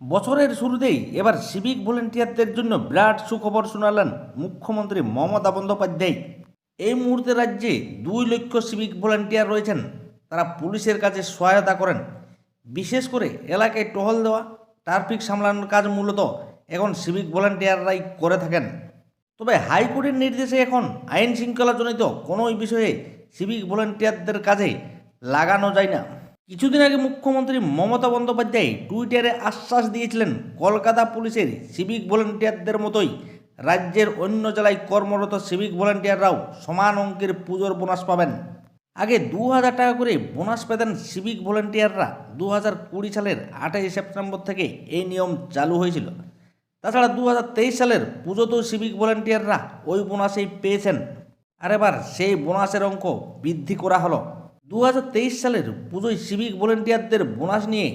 বছরের শুরুতেই এবার সিভিক ভলেন্টিয়ারদের জন্য বিরাট সুখবর শোনালেন মুখ্যমন্ত্রী মমতা বন্দ্যোপাধ্যায়। এই মুহূর্তে রাজ্যে দুই লক্ষ সিভিক ভলেন্টিয়ার রয়েছেন। তারা পুলিশের কাছে সহায়তা করেন। বিশেষ করে এলাকায় টহল দেওয়া, ট্রাফিক সামলানোর কাজ মূলত এখন সিভিক ভলেন্টিয়াররাই করে থাকেন। তবে হাইকোর্টের নির্দেশে এখন আইন শৃঙ্খলাজনিত কোনো বিষয়ে সিভিক ভলেন্টিয়ারদের কাজে লাগানো যায় না। কিছুদিন আগে মুখ্যমন্ত্রী মমতা বন্দ্যোপাধ্যায় টুইটারে আশ্বাস দিয়েছিলেন, কলকাতা পুলিশের সিভিক ভলেন্টিয়ারদের মতোই রাজ্যের অন্য জেলায় কর্মরত সিভিক ভলেন্টিয়াররাও সমান অঙ্কের পুজোর বোনাস পাবেন। আগে দু হাজার টাকা করে বোনাস পেতেন সিভিক ভলেন্টিয়াররা দু হাজার কুড়ি সালের আঠাশে সেপ্টেম্বর থেকে এই নিয়ম চালু হয়েছিল। তাছাড়া দু হাজার তেইশ সালের পুজোতেও সিভিক ভলেন্টিয়াররা ওই বোনাসেই পেয়েছেন। আর এবার সেই বোনাসের অঙ্ক বৃদ্ধি করা হলো। দু হাজার তেইশ সালের পুজোয় সিভিক ভলেন্টিয়ারদের বোনাস নিয়ে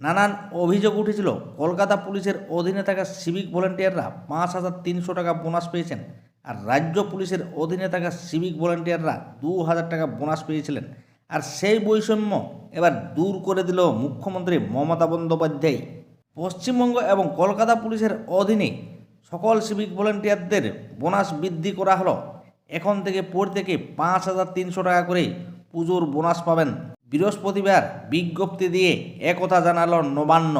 নানান অভিযোগ উঠেছিল। কলকাতা পুলিশের অধীনে থাকা সিভিক ভলেন্টিয়াররা পাঁচ হাজার তিনশো টাকা বোনাস পেয়েছেন আর রাজ্য পুলিশের অধীনে থাকা সিভিক ভলেন্টিয়াররা দু হাজার টাকা বোনাস পেয়েছিলেন। আর সেই বৈষম্য এবার দূর করে দিল মুখ্যমন্ত্রী মমতা বন্দ্যোপাধ্যায়। পশ্চিমবঙ্গ এবং কলকাতা পুলিশের অধীনে সকল সিভিক ভলেন্টিয়ারদের বোনাস বৃদ্ধি করা হলো। এখন থেকে প্রত্যেকে পাঁচ হাজার তিনশো টাকা করে পুজোর বোনাস পাবেন। বৃহস্পতিবার বিজ্ঞপ্তি দিয়ে একথা জানালো নবান্ন।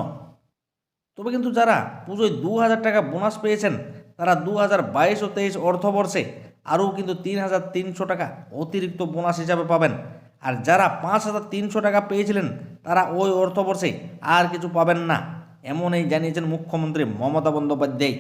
তবে কিন্তু যারা পুজোয় দু হাজার টাকা বোনাস পেয়েছেন, তারা দু হাজার বাইশ ও তেইশ অর্থবর্ষে আরও কিন্তু তিন হাজার তিনশো টাকা অতিরিক্ত বোনাস হিসাবে পাবেন। আর যারা পাঁচ হাজার তিনশো টাকা পেয়েছিলেন, তারা ওই অর্থবর্ষে আর কিছু পাবেন না, এমনই জানিয়েছেন মুখ্যমন্ত্রী মমতা বন্দ্যোপাধ্যায়।